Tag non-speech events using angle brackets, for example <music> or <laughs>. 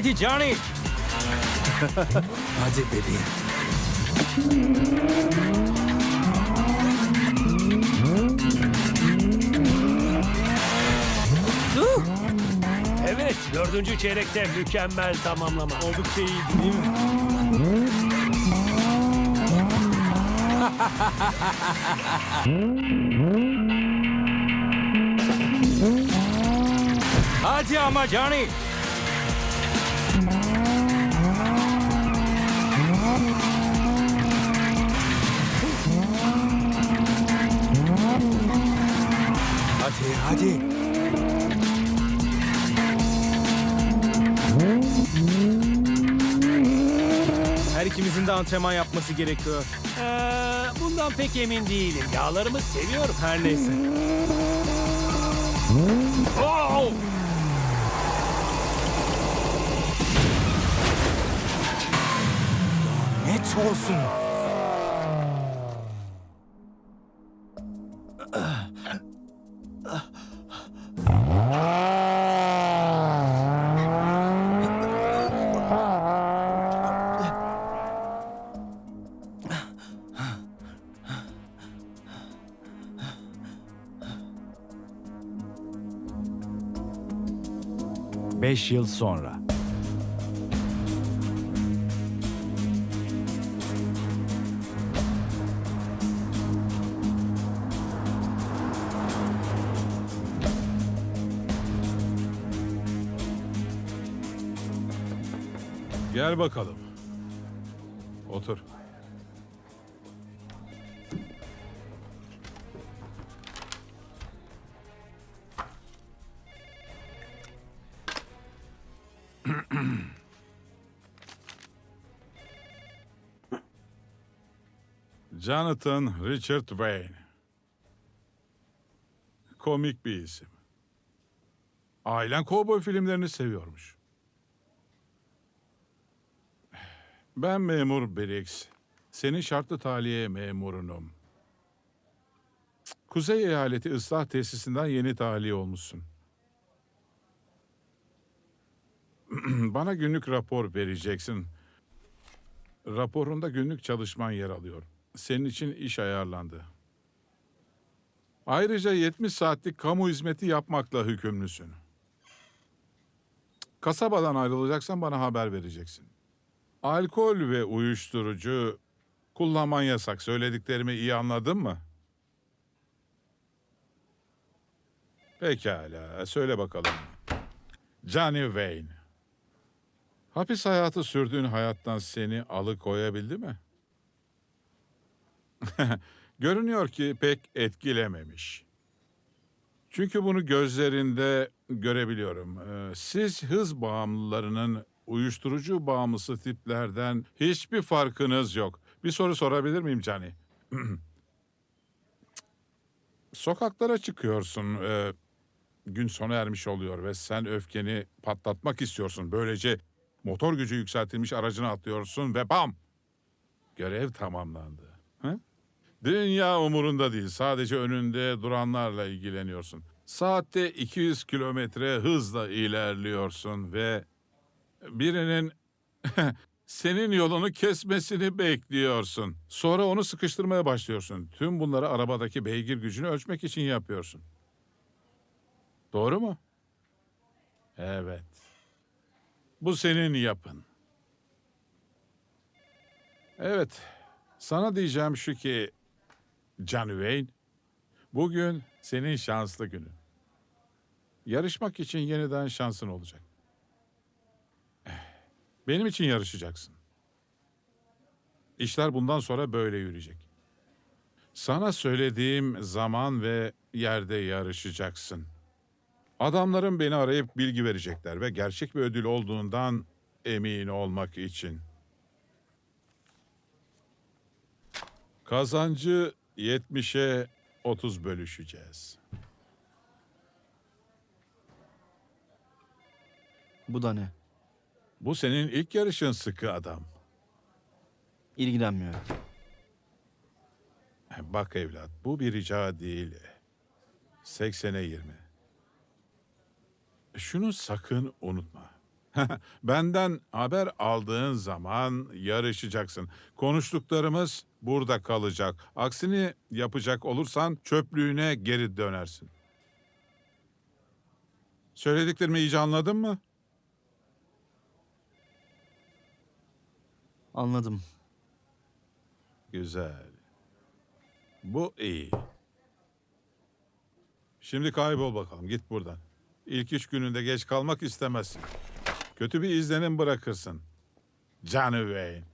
Hadi Johnny. <laughs> Hadi bebeğim. Evet, dördüncü çeyrekte mükemmel tamamlama. Oldukça iyiydi değil mi? <laughs> Hadi ama Johnny. Hadi. Her ikimizin de antrenman yapması gerekiyor. Ee, bundan pek emin değilim. Yağlarımı seviyorum. Her neyse. Oh! Net olsun. Beş yıl sonra. Gel bakalım. Otur. <clears throat> Jonathan Richard Wayne. Komik bir isim. Ailen kovboy filmlerini seviyormuş. Ben memur Briggs. Senin şartlı tahliye memurunum. Kuzey Eyaleti Islah Tesisinden yeni tahliye olmuşsun. <clears throat> Bana günlük rapor vereceksin. Raporunda günlük çalışman yer alıyor. Senin için iş ayarlandı. Ayrıca 70 saatlik kamu hizmeti yapmakla hükümlüsün. Kasabadan ayrılacaksan bana haber vereceksin. Alkol ve uyuşturucu kullanman yasak. Söylediklerimi iyi anladın mı? Pekala, söyle bakalım. Johnny Wayne. Hapis hayatı sürdüğün hayattan seni alıkoyabildi mi? <laughs> Görünüyor ki pek etkilememiş. Çünkü bunu gözlerinde görebiliyorum. Ee, Siz hız bağımlılarının uyuşturucu bağımlısı tiplerden hiçbir farkınız yok. Bir soru sorabilir miyim Cani? <clears throat> Sokaklara çıkıyorsun. ee, gün sona ermiş oluyor ve sen öfkeni patlatmak istiyorsun. Böylece motor gücü yükseltilmiş aracına atlıyorsun ve bam! Görev tamamlandı. Hı? Dünya umurunda değil. Sadece önünde duranlarla ilgileniyorsun. Saatte 200 kilometre hızla ilerliyorsun ve birinin <laughs> senin yolunu kesmesini bekliyorsun. Sonra onu sıkıştırmaya başlıyorsun. Tüm bunları arabadaki beygir gücünü ölçmek için yapıyorsun. Doğru mu? Evet. Bu senin yapın. Evet. Sana diyeceğim şu ki John Wayne, bugün senin şanslı günün. Yarışmak için yeniden şansın olacak. Benim için yarışacaksın. İşler bundan sonra böyle yürüyecek. Sana söylediğim zaman ve yerde yarışacaksın. Adamlarım beni arayıp bilgi verecekler ve gerçek bir ödül olduğundan emin olmak için. Kazancı 70'e 30 bölüşeceğiz. Bu da ne? Bu senin ilk yarışın sıkı adam. İlgilenmiyorum. Bak evlat, bu bir rica değil. 80'e 20. Şunu sakın unutma. <laughs> Benden haber aldığın zaman yarışacaksın. Konuştuklarımız burada kalacak. Aksini yapacak olursan çöplüğüne geri dönersin. Söylediklerimi iyice anladın mı? Anladım. Güzel. Bu iyi. Şimdi kaybol bakalım. Git buradan. İlk üç gününde geç kalmak istemezsin. Kötü bir izlenim bırakırsın. Canı Wayne.